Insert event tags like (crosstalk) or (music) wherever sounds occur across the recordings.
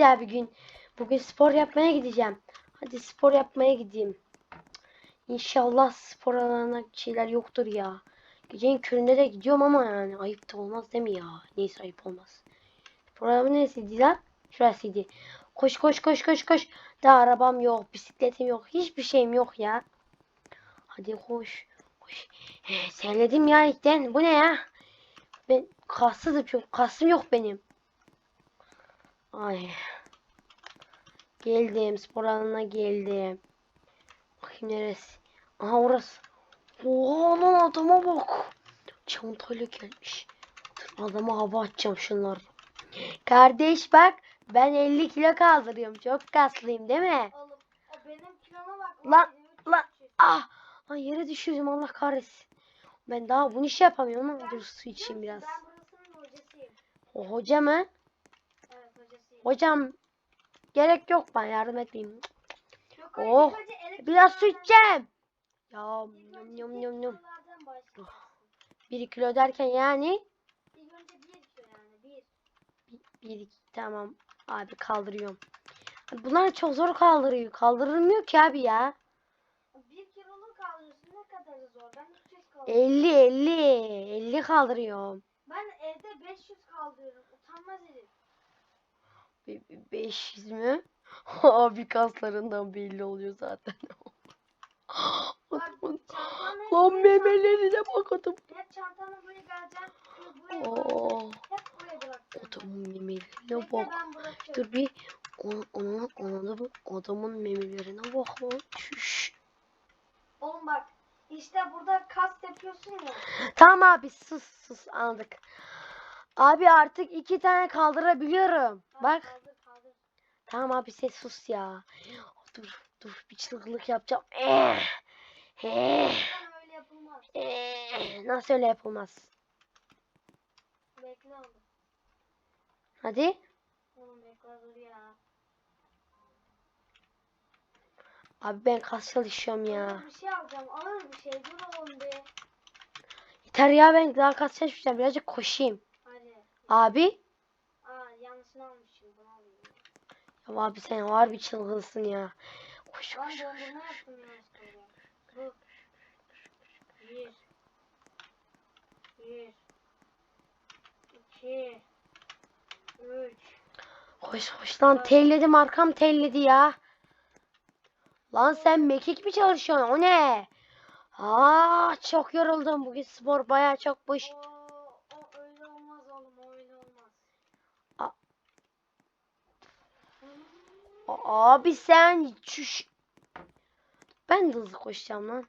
güzel bir gün. Bugün spor yapmaya gideceğim. Hadi spor yapmaya gideyim. İnşallah spor alanına şeyler yoktur ya. Gecenin köründe de gidiyorum ama yani ayıp da olmaz değil mi ya? Neyse ayıp olmaz. Spor alanı neresiydi lan? Şurasıydı. Koş koş koş koş koş. Daha arabam yok, bisikletim yok, hiçbir şeyim yok ya. Hadi koş. Koş. He, Terledim ya ilkten. Bu ne ya? Ben kassızım çok. Kasım yok benim. Ay. Geldim. Spor alanına geldim. Bakayım neresi? Aha orası. Oha lan adama bak. Çantayla gelmiş. Dur adama hava atacağım şunları. Kardeş bak. Ben 50 kilo kaldırıyorum. Çok kaslıyım değil mi? Oğlum benim kiloma bak. Lan, lan. küçük. Ah. Lan yere düşürdüm Allah kahretsin. Ben daha bunu şey yapamıyorum ama dur su içeyim biraz. Ben burasının hocasıyım. O hoca mı? Evet hocasıyım. Hocam gerek yok ben yardım etmeyeyim. Yok, Oh, Biraz su içeceğim. Ya ilk yum yum yum yum. kilolardan başlayacaksın. Bir kilo derken yani İlk önce bir kilo yani tamam abi kaldırıyorum. Bunlar çok zor kaldırıyor. Kaldırılmıyor ki abi ya. Bir kiloluk kaldırıyorsun ne kadar zor. Ben 300 kaldırıyorum. 50 50 50 kaldırıyorum. Ben evde 500 kaldırıyorum. Utanmaz herif. Be- be- 500 mü? (laughs) Abi kaslarından belli oluyor zaten. (laughs) Bak Lan memelerine bak adam. Hep çantanı buraya buraya Oo. bırakacaksın. Adamın memelerine bak. Dur bir ona da bu adamın memelerine bak lan. Şuş. Oğlum bak işte burada kas yapıyorsun ya. Tamam abi sus sus anladık. Abi artık iki tane kaldırabiliyorum. Tamam, Bak. Tamam abi sen sus ya. Dur dur bir çılgınlık yapacağım. Eh. Eh. Öyle yapılmaz. Eh. Nasıl öyle yapılmaz? Bekle oğlum. Hadi. Oğlum bekle dur ya. Abi ben kas çalışıyorum ya. Bir şey alacağım. Ağır bir şey. Dur oğlum bir. Yeter ya ben daha kas çalışmayacağım. Birazcık koşayım. Hadi. Abi. Aa yanlışını almışım. Bunu alayım. Ya abi sen var bir çılgınsın ya. Koş koş. koş. Bir. Bir. İki. Üç. Koş koş lan telledim arkam telledi ya. Lan sen mekik mi çalışıyorsun? O ne? Aa çok yoruldum bugün spor baya çokmuş. O, o öyle olmaz oğlum. O öyle olmaz. A- A- Abi sen çüş. Ben de hızlı koşacağım lan.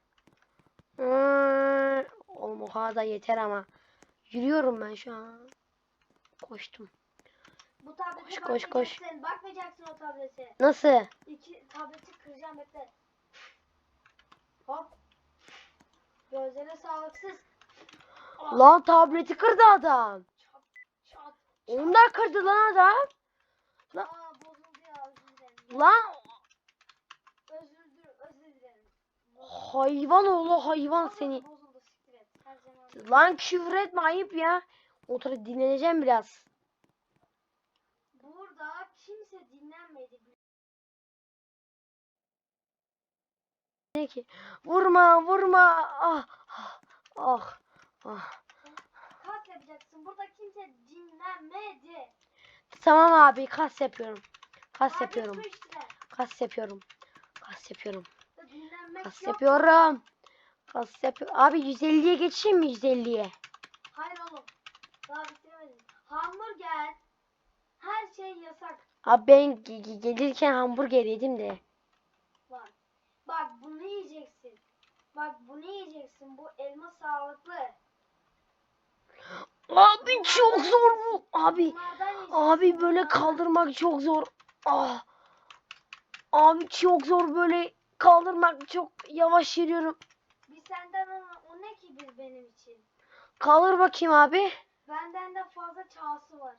Hmm, Oğlum o kadar da yeter ama. Yürüyorum ben şu an. Koştum. Bu tablete Koş, koş, koş. bakmayacaksın. O tablete. Nasıl? İki tableti kıracağım bekle. Hop. Gözlere sağlıksız. Ah, Lan tableti kırdı adam. Çat. Çat. Onu da kırdı lan adam. Aa bozuldu ya özür dilerim. Lan Özür dilerim. Özür dilerim. hayvan oğlu hayvan Bozuldu, seni. Bozuldu. Lan küfür etme ayıp ya. Otur dinleneceğim biraz. Burada kimse dinlenmedi. Ne ki? Vurma vurma. Ah ah ah. ah. Kas yapacaksın. Burada kimse dinlenmedi. Tamam abi kas yapıyorum. Kas yapıyorum. Kas yapıyorum. Kas yapıyorum. Kas yapıyorum. Kas yapıyorum. Abi 150'ye geçeyim mi 150'ye? Hayır oğlum. Daha bitiremedim. Hamburger. Her şey yasak. Abi ben ge- ge- gelirken hamburger yedim de. Bak. Bak bunu yiyeceksin. Bak bunu yiyeceksin. Bu elma sağlıklı. Abi çok zor bu. Abi. Abi böyle kaldırmak çok zor. Ah. Abi çok zor böyle kaldırmak çok yavaş yürüyorum. Bir senden ama o ne ki bir benim için. Kaldır bakayım abi. Benden de fazla çağsı var.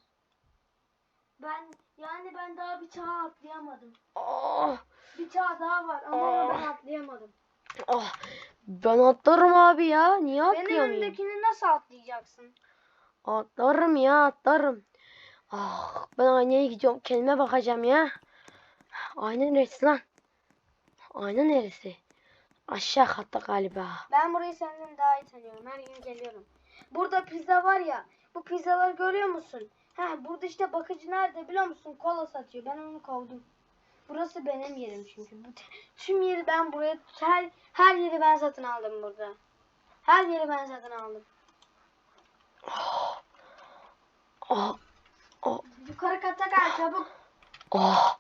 Ben yani ben daha bir çağ atlayamadım. Ah. Bir çağ daha var ama onu ben atlayamadım. Ah. Ben atlarım abi ya. Niye Benim atlayamayayım? önümdekini nasıl atlayacaksın? Atlarım ya atlarım. Ah, ben aynaya gidiyorum. Kendime bakacağım ya. Ayna neresi lan? Ayna neresi? Aşağı katta galiba. Ben burayı senden daha iyi tanıyorum. Her gün geliyorum. Burada pizza var ya. Bu pizzaları görüyor musun? Ha burada işte bakıcı nerede biliyor musun? Kola satıyor. Ben onu kovdum. Burası benim yerim çünkü. Tüm yeri ben buraya her her yeri ben satın aldım burada. Her yeri ben satın aldım. Ah, ah, Yukarı kata gel çabuk. ah.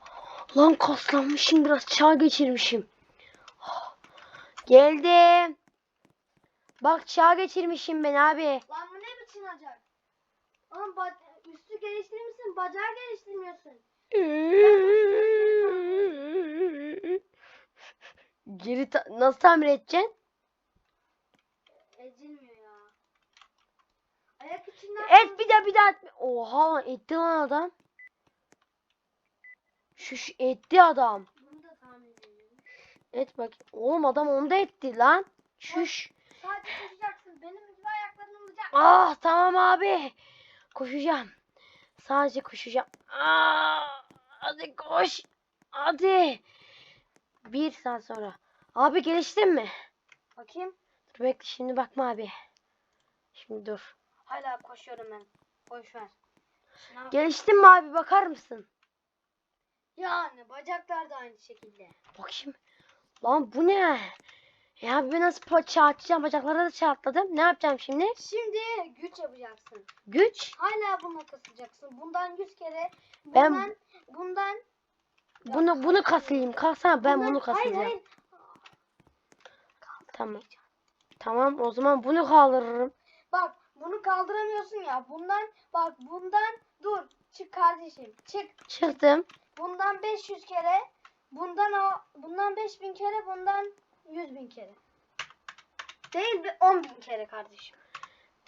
Lan kaslanmışım biraz çağ geçirmişim. Ah. Geldim. Bak çağ geçirmişim ben abi. Lan bu ne biçim acak? Oğlum üstü geliştirmişsin, bacağı geliştirmiyorsun. Geri ta- nasıl tamir edeceksin? Ezilmiyor ya. Ayak içinden Et bir daha bir daha etme. Oha etti lan adam. Şuş etti adam. bunu da tahmin ediyorum. Et bak. Oğlum adam onu da etti lan. Şuş. Sadece koşacaksın. Benim gibi ayakların olacak. Ah tamam abi. Koşacağım. Sadece koşacağım. Ah, hadi koş. Hadi. Bir saat sonra. Abi geliştin mi? Bakayım. Dur bekle şimdi bakma abi. Şimdi dur. Hala koşuyorum ben. Boş ver. Şuna- Geliştin mi abi bakar mısın? Yani bacaklar da aynı şekilde. Bakayım. Lan bu ne? Ya ben nasıl pa- çağ atacağım? Bacaklara da çağ atladım. Ne yapacağım şimdi? Şimdi güç yapacaksın. Güç. Hala bunu kasacaksın. Bundan 100 kere. Ben- Bundan bundan Bunu bunu kasayım. Kalsana ben bundan- bunu Hayır kasacağım. hayır. Tamam. Tamam o zaman bunu kaldırırım. Bak bunu kaldıramıyorsun ya. Bundan bak bundan dur. Çık kardeşim. Çık. Çıktım. Bundan 500 kere. Bundan o bundan 5000 kere. Bundan 100 bin kere. Değil bir 10 bin kere kardeşim.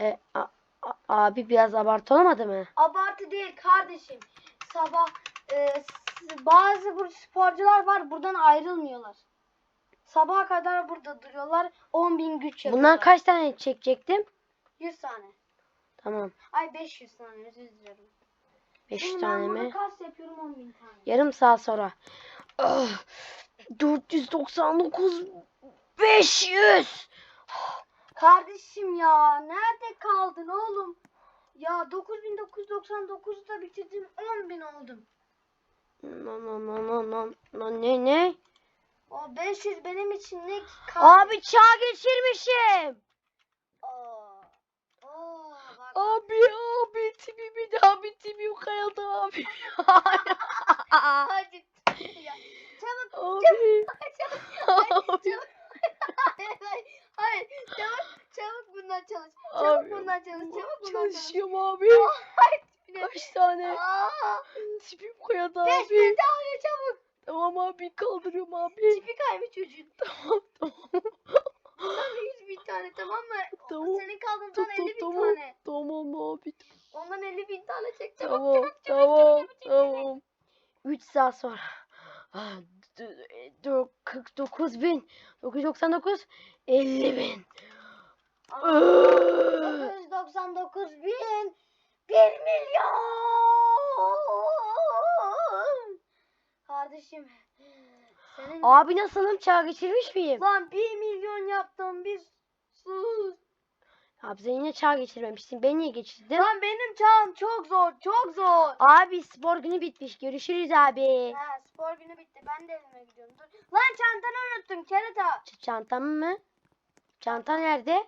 E, a- a- abi biraz abartı olmadı mı? Abartı değil kardeşim. Sabah e, bazı bu sporcular var buradan ayrılmıyorlar. Sabaha kadar burada duruyorlar. 10 bin güç yapıyorlar. Bundan kaç tane çekecektim? 100 tane. Tamam. Ay 500 tane özür dilerim. 500 Şimdi tane ben burada mi? kas yapıyorum 10 bin tane. Yarım saat sonra. Ah, 499 500 Kardeşim ya nerede kaldın oğlum? Ya 9999'da bitirdim 10 bin oldum. No no no no no no ne ne? O 500 benim için ne Abi çağ geçirmişim. Abi abi tipimi bir tipim kayıldı abi. (laughs) Hadi. Ya, Çabuk. abi. Çabuk. abi. Çabuk. hayır, (laughs) hayır, hayır. Çabuk, çabuk bundan çalış. Çabuk Abi, bundan çalış. Çabuk bundan çalış. Çalışıyorum abi. Kaç tane tipim kayıldı beş abi. bin tane çabuk. Tamam abi kaldırıyorum abi. Tipi kaymış çocuğun. Tamam tamam. Bundan da yüz bin tane tamam mı? Tamam. Senin kaldığından Tamam, 50 bin tamam. tane. Tamam abi. Ondan 50 bin tane çek. Çabuk Tamam çabuk çabuk tamam çabuk, çabuk. tamam. 3 saat sonra. Ah, d- d- 49 bin. 999 50 bin. Aa, Iıı. 999 bin. 1 milyon. Kardeşim. Senin Abi nasılım çağ geçirmiş miyim? lan 1 milyon yaptım bir sus. Abi sen yine çağ geçirmemişsin. Ben niye geçirdin? Lan benim çağım çok zor çok zor. Abi spor günü bitmiş. Görüşürüz abi. Ha spor günü bitti ben de evime gidiyorum. Dur. Lan çantanı unuttum kerata. Ç- Çantam mı? Çanta nerede?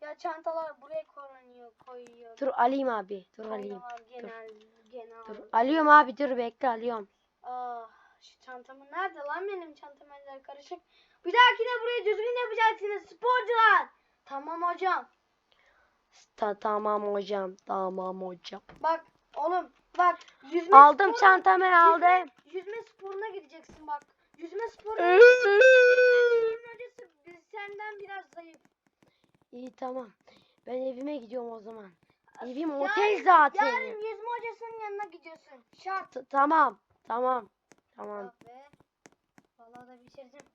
Ya çantalar buraya koyuyor koyuyor. Dur alayım abi. Dur alayım. Koyuyorlar genel genel. Dur alıyorum abi. Dur bekle alıyorum. Ah şu çantamın nerede lan benim çantam eller karışık. Bir dahakine burayı düzgün yapacaksınız sporcular. Tamam hocam. Ta tamam hocam. Tamam hocam. Bak oğlum bak yüzme Aldım sporu- çantamı aldım. Yüzme, yüzme sporuna gideceksin bak. Yüzme sporuna hocası biz senden biraz zayıf. İyi tamam. Ben evime gidiyorum o zaman. Evim Yarın- otel zaten. Yarın yüzme hocasının yanına gidiyorsun. Şart. T- tamam. Tamam. Tamam. Ah. Vallahi da bitirdim.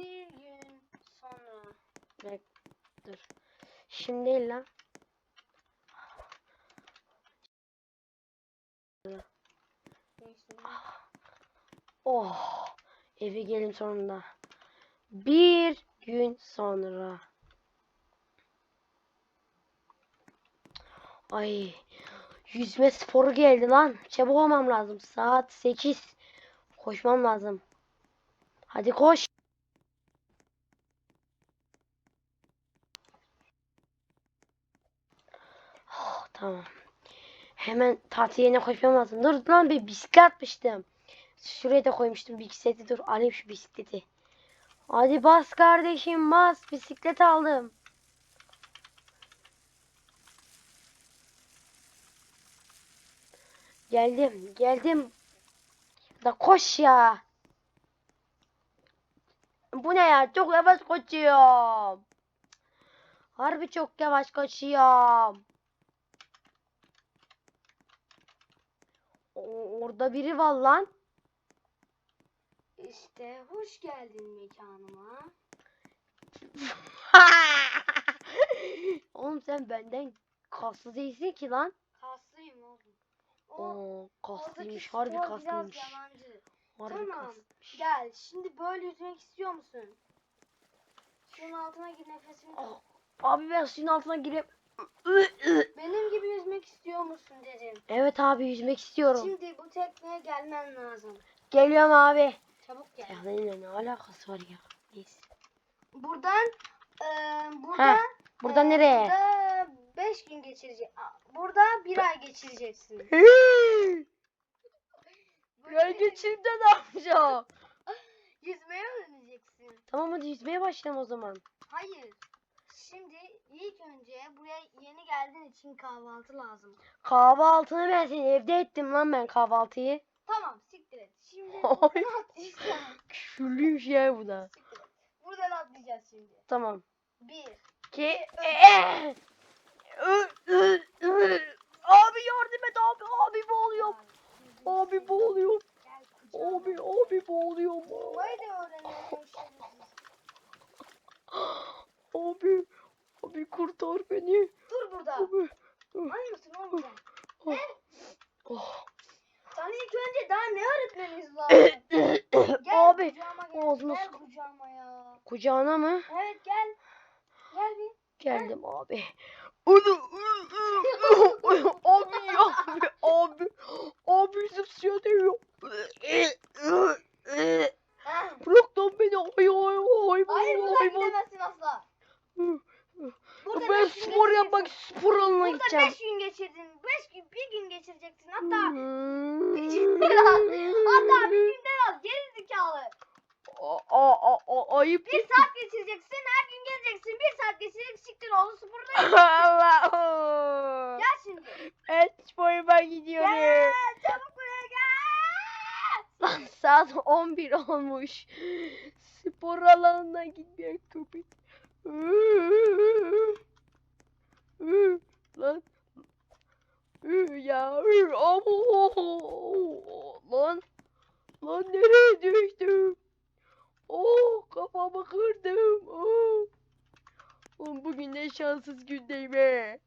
Bir gün sonra. Bek dur. Şimdi değil lan. Oh. Eve gelin sonunda. Bir gün sonra. Ay. Yüzme sporu geldi lan. Çabuk olmam lazım. Saat 8. Koşmam lazım. Hadi koş. Oh, tamam. Hemen tatil yerine koşmam lazım. Dur lan bir bisiklet atmıştım. Şuraya da koymuştum bisikleti. Dur alayım şu bisikleti. Hadi bas kardeşim bas. Bisiklet aldım. Geldim geldim. Da koş ya. Bu ne ya? Çok yavaş koşuyorum. Harbi çok yavaş koşuyorum. O- Orada biri var lan. İşte hoş geldin mekanıma. (laughs) Oğlum sen benden kaslı değilsin ki lan. Kaslıyım oğlum. O Oo, kaslıymış, harbi kaslıymış. Harbi Tamam. kaslıymış. Gel şimdi böyle yüzmek istiyor musun? Şunun altına gir nefesini tut. Oh, Abi ben suyun altına girip Benim gibi yüzmek istiyor musun dedim. Evet abi yüzmek istiyorum. Şimdi bu tekneye gelmen lazım. Geliyorum abi. Çabuk gel. Ya ne alakası var ya? Neyse. Buradan eee burada Heh, Buradan eee, nereye? Burada 5 gün geçirecek. Aa, Burada bir ay geçireceksin. (laughs) Ben geçimde ne yapacağım? (laughs) Yüzmeyi öğreneceksin. Tamam hadi yüzmeye başlayalım o zaman. Hayır. Şimdi ilk önce buraya yeni geldiğin için kahvaltı lazım. Kahvaltını ben seni evde ettim lan ben kahvaltıyı. Tamam siktir et. Şimdi Ay. buradan atlayacağız. Küfürlüymüş ya bu da. Siktir et. Buradan atlayacağız şimdi. Tamam. Bir. Ki Ee! Ö- ö- ö. Abi yardım et abi abi boğuluyorum. Abi boğuluyorum. Gel kucağıma. Abi abi boğuluyorum. Boğmayı da öğrenelim. (laughs) Abi abi kurtar beni. Dur burada. Abi. Ay mısın oğlum sen? Oh. Oh. Sana ilk önce daha ne öğretmemiz (coughs) lazım? Gel Abi kucağıma gel. ağzıma Gel sık- kucağıma ya. kucağına mı? Evet gel. Gel bir. Geldim abi. Onu abi abi abi abi yüzüm suya değiyor. Ha. Bırak lan beni ay ay ay Hayır buradan ay gidemezsin asla. Burada Ben spor yapmak spor alanına Burada gideceğim. 5 gün geçirdin. 5 gün, bir gün geçireceksin. Hatta Hmm. (laughs) hatta bir günden az. Geri zekalı. Aa, aa, aa, ayıp Bir saat geçireceksin. Her gün geleceksin. Bir saat geçirecek. Siktir oğlu sporuna. (laughs) Allah. Gel şimdi. Ben sporuma gidiyorum. Gel. Çabuk buraya gel. Lan saat 11 olmuş. Spor alanına gitmeyen köpek. Lan. Ya. Lan. Lan nereye düştüm? Oh kafamı kırdım. Oh. Oğlum bugün ne şanssız gündeyim he.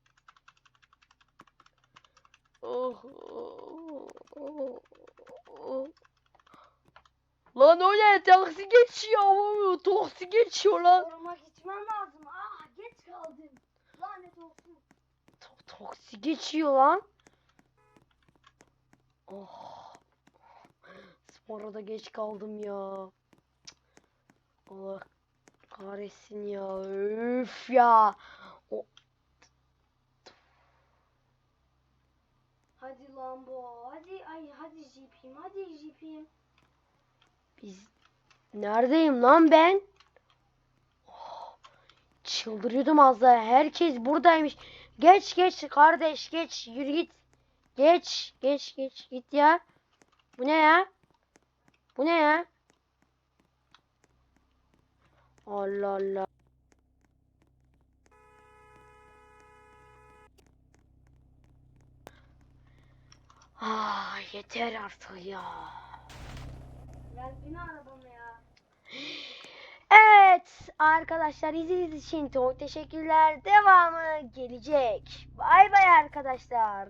Oh, oh, oh, oh. Lan o ne? Taksi geçiyor. Taksi geçiyor lan. Koruma gitmem lazım. Ah geç kaldım. Lanet olsun. Taksi geçiyor lan. Oh. Spora da geç kaldım ya. Allah kahretsin ya. Üf ya. O Hadi Lambo. Hadi ay hadi jipim. Hadi jipim. Biz neredeyim lan ben? Oh, çıldırıyordum az daha. Herkes buradaymış. Geç geç kardeş geç. Yürü git. Geç geç geç git ya. Bu ne ya? Bu ne ya? Allah Allah. Ah yeter artık ya. Evet arkadaşlar izlediğiniz için çok teşekkürler. Devamı gelecek. Bay bay arkadaşlar.